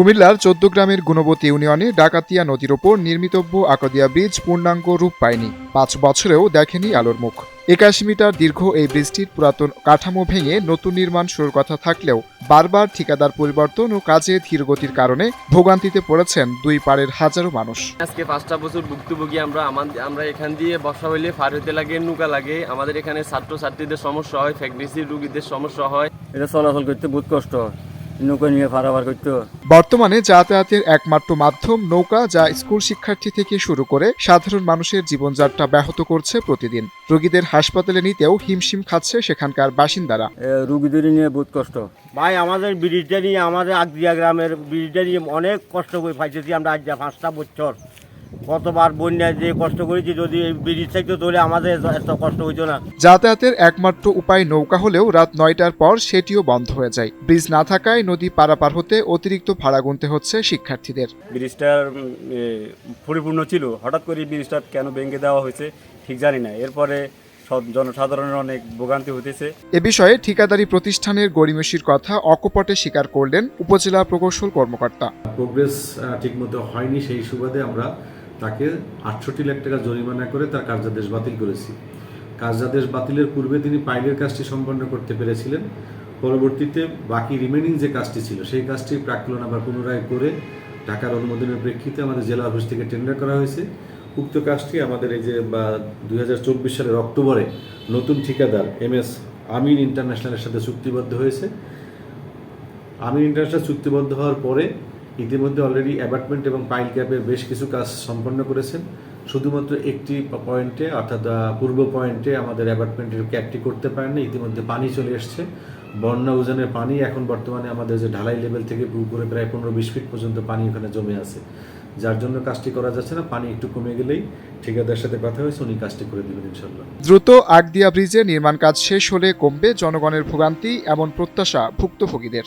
কুমিল্লার চোদ্দ গ্রামের গুণবতী ইউনিয়নে ডাকাতিয়া নদীর ওপর নির্মিতব্য আকদিয়া ব্রিজ পূর্ণাঙ্গ রূপ পায়নি। পাঁচ বছরেও দেখেনি আলোর মুখ। একাশি মিটার দীর্ঘ এই ব্রিজটির পুরাতন কাঠামো ভেঙে নতুন নির্মাণ শুরুর কথা থাকলেও বারবার ঠিকাদার পরিবর্তন ও কাজে ধীরগতির কারণে ভোগান্তিতে পড়েছেন দুই পাড়ের হাজারো মানুষ। আজকে পাঁচটা বছর ভুক্তভোগী আমরা আমরা এখান দিয়ে বর্ষা হইলে পার হইতে লাগে নৌকা লাগে। আমাদের এখানে ছাত্র ছাত্রীদের সমস্যা হয় প্রেগনেন্সি রুগীদের সমস্যা হয়। এটা চলাচল করতে বহুত কষ্ট নৌকা নিয়ে পারাবার করতো। বর্তমানে যাতায়াতের একমাত্র মাধ্যম নৌকা যা স্কুল শিক্ষার্থী থেকে শুরু করে সাধারণ মানুষের জীবনযাত্রা ব্যাহত করছে প্রতিদিন। রোগীদের হাসপাতালে নিতেও হিমশিম খাচ্ছে সেখানকার বাসিন্দারা। রোগীদের নিয়ে বহুত কষ্ট। ভাই আমাদের ব্রিজটা নিয়ে আমাদের আগদিয়া গ্রামের ব্রিজটা নিয়ে অনেক কষ্ট করে পাইতেছি আমরা আজ যা পাঁচটা বছর। কতবার বন্যায় যে কষ্ট করেছি যদি এই ব্রিজ থেকে ধরে আমাদের এত কষ্ট হইতো না। যাতায়াতের একমাত্র উপায় নৌকা হলেও রাত নয়টার পর সেটিও বন্ধ হয়ে যায়। ব্রিজ না থাকায় নদী পারাপার হতে অতিরিক্ত ভাড়া গুনতে হচ্ছে শিক্ষার্থীদের। ব্রিজটার পরিপূর্ণ ছিল। হঠাৎ করে ব্রিজটা কেন ভেঙে দেওয়া হয়েছে ঠিক জানি না। এরপরে জনসাধারণের অনেক ভোগান্তি হতেছে। এ বিষয়ে ঠিকাদারি প্রতিষ্ঠানের গড়িমসির কথা অকপটে স্বীকার করলেন উপজেলা প্রকৌশল কর্মকর্তা। প্রোগ্রেস ঠিকমতো হয়নি সেই সুবাদে আমরা তাকে আটষট্টি লাখ টাকা জরিমানা করে তার কার্যাদেশ বাতিল করেছি। কার্যাদেশ বাতিলের পূর্বে তিনি পাইলের কাজটি সম্পন্ন করতে পেরেছিলেন। পরবর্তীতে বাকি রিমেনিং যে কাজটি ছিল, সেই কাজটি প্রাক্কলন আবার পুনরায় করে টাকার অনুমোদনের প্রেক্ষিতে আমাদের জেলা অফিস থেকে টেন্ডার করা হয়েছে। উক্ত কাজটি আমাদের এই যে, বা দুই হাজার চব্বিশ সালের অক্টোবরে নতুন ঠিকাদার এম এস আমিন ইন্টারন্যাশনালের সাথে চুক্তিবদ্ধ হয়েছে। আমিন ইন্টারন্যাশনাল চুক্তিবদ্ধ হওয়ার পরে ইতিমধ্যে অলরেডি অ্যাবার্টমেন্ট এবং পাইল ক্যাপের বেশ কিছু কাজ সম্পন্ন করেছেন। শুধুমাত্র একটি পয়েন্টে অর্থাৎ পূর্ব পয়েন্টে আমাদের অ্যাপার্টমেন্টের ক্যাপটি করতে পারেননি ইতিমধ্যে পানি চলে এসছে। বন্যা উজানের পানি এখন বর্তমানে আমাদের যে ঢালাই লেভেল থেকে উপরে প্রায় পনেরো বিশ ফিট পর্যন্ত পানি ওখানে জমে আছে। যার জন্য কাজটি করা যাচ্ছে না, পানি একটু কমে গেলেই ঠিকাদার সাথে কথা হয়েছে, উনি কাজটি করে দেবেন ইনশাল্লাহ দ্রুত আগদিয়া ব্রিজে নির্মাণ কাজ শেষ হলে কমবে জনগণের ভোগান্তি, এমন প্রত্যাশা ভুক্তভোগীদের।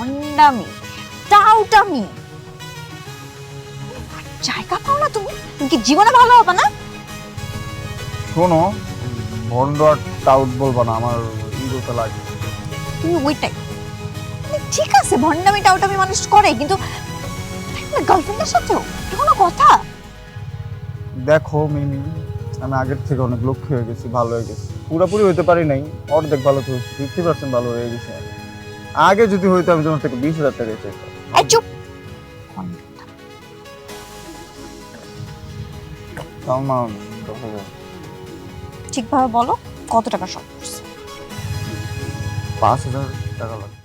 ভণ্ডামি টাউটামি জায়গা পাও না তুমি? তুমি কি জীবনে ভালো হবে না? শোনো ভন্ড আর টাউট বলবা না আমার ইগোতে লাগে। তুমি ওইটাই। মানে ঠিক আছে ভণ্ডামি টাউটামি মানুষ করে কিন্তু গার্লফ্রেন্ডের সাথেও কোনো কথা? দেখো মিমি আমি আগের থেকে অনেক লক্ষ্য হয়ে গেছি ভালো হয়ে গেছি। পুরোপুরি হইতে পারি নাই অর্ধেক ভালো তো ফিফটি পার্সেন্ট ভালো হয়ে গেছে। আগে যদি হইতো আমি তোমার থেকে বিশ হাজার টাকা চাইতাম। এই চুপ। ঠিকভাবে বলো। কত টাকা শর্ট পাঁচ হাজার টাকা লাগবে।